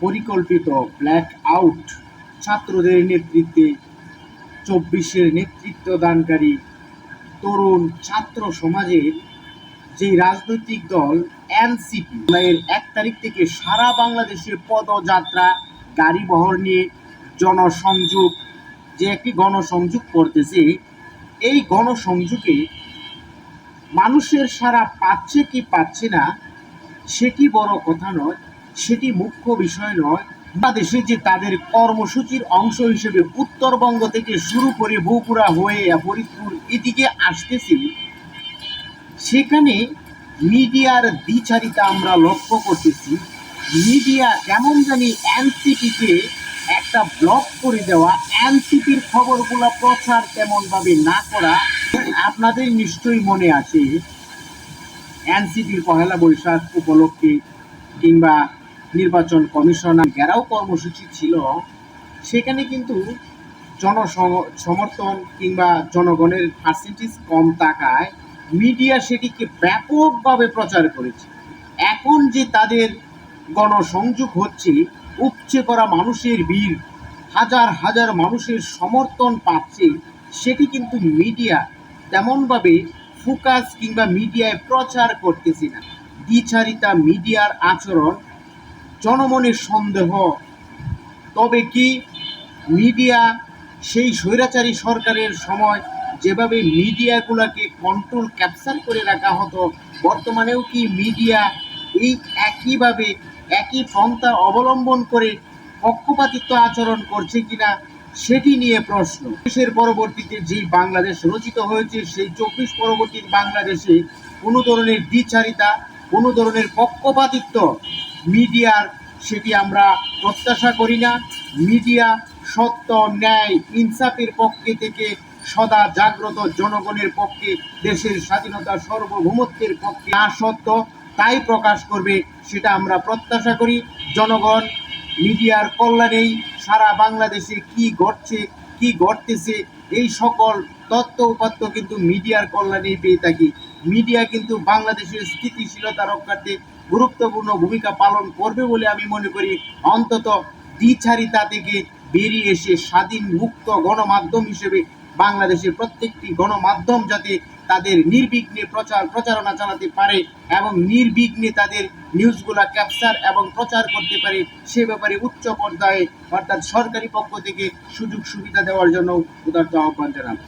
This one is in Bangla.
পরিকল্পিত ব্ল্যাক আউট ছাত্রদের নেতৃত্বে চব্বিশের নেতৃত্বদানকারী তরুণ ছাত্র সমাজের যে রাজনৈতিক দল এনসিপি এর এক তারিখ থেকে সারা বাংলাদেশে পদযাত্রা গাড়ি বহর নিয়ে জনসংযোগ, যে একটি গণসংযোগ করতেছে, এই গণসংযোগে মানুষের সারা পাচ্ছে কি পাচ্ছে না, সেটি বড় কথা নয়। সেটি মুখ্য বিষয় নয়। বাংলাদেশে যে তাদের কর্মসূচির অংশ হিসেবে উত্তরবঙ্গ থেকে শুরু করে বগুড়া হয়ে ফরিদপুর এদিকে আসতেছি, সেখানে মিডিয়ার দ্বিচারিতা আমরা লক্ষ্য করতেছি। মিডিয়া কেমন জানি এনসিপিকে একটা ব্লক করে দেওয়া, এনসিপির খবরগুলো প্রচার তেমনভাবে না করা, আপনাদের নিশ্চয়ই মনে আছে। এনসিপির পহেলা বৈশাখ উপলক্ষে কিংবা নির্বাচন কমিশনার ঘেরাও কর্মসূচি ছিল, সেখানে কিন্তু জন সমর্থন কিংবা জনগণের পার্সেন্টেজ কম থাকায় মিডিয়া সেটিকে ব্যাপকভাবে প্রচার করেছে। এখন যে তাদের গণসংযোগ হচ্ছে, উপচে করা মানুষের ভিড়, হাজার হাজার মানুষের সমর্থন পাচ্ছে, সেটি কিন্তু মিডিয়া তেমনভাবে ফোকাস কিংবা মিডিয়ায় প্রচার করতেছে না। দ্বিচারিতা মিডিয়ার আচরণ জনমনের সন্দেহ। তবে কি মিডিয়া সেই স্বৈরাচারী সরকারের সময় যেভাবে মিডিয়াগুলোকে কন্ট্রোল ক্যাপচার করে রাখা হতো, বর্তমানেও কি মিডিয়া এই একইভাবে একই পন্থা অবলম্বন করে পক্ষপাতিত্ব আচরণ করছে কিনা সেটি নিয়ে প্রশ্ন। দেশের পরবর্তীতে যেই বাংলাদেশ রচিত হয়েছে, সেই চব্বিশ পরবর্তী বাংলাদেশে কোনো ধরনের দ্বিচারিতা, কোনো ধরনের পক্ষপাতিত্ব মিডিয়ার সেটি আমরা প্রত্যাশা করি না। মিডিয়া সত্য, ন্যায়, ইনসাফের পক্ষে থেকে সদা জাগ্রত জনগণের পক্ষে, দেশের স্বাধীনতা সার্বভৌমত্বের পক্ষে। না সত্য তাই প্রকাশ করবে, সেটা আমরা প্রত্যাশা করি। জনগণ, মিডিয়ার কল্যাণেই সারা বাংলাদেশে কি ঘটছে, কি ঘটতেছে, এই সকল তথ্য উপাত্ত কিন্তু মিডিয়ার কল্যাণেই পেয়ে থাকি। মিডিয়া কিন্তু বাংলাদেশের স্থিতিশীলতা রক্ষার্থে গুরুত্বপূর্ণ ভূমিকা পালন করবে বলে আমি মনে করি। অন্তত দ্বিচারিতা থেকে বেরিয়ে এসে স্বাধীন মুক্ত গণমাধ্যম হিসেবে বাংলাদেশের প্রত্যেকটি গণমাধ্যম যাতে তাদের নির্বিঘ্নে প্রচার, প্রচারণা চালাতে পারে এবং নির্বিঘ্নে তাদের নিউজগুলা ক্যাপচার এবং প্রচার করতে পারে, সে ব্যাপারে উচ্চ পর্যায়ে অর্থাৎ সরকারি পক্ষ থেকে সুযোগ সুবিধা দেওয়ার জন্য উদার্ত আহ্বান জানাব।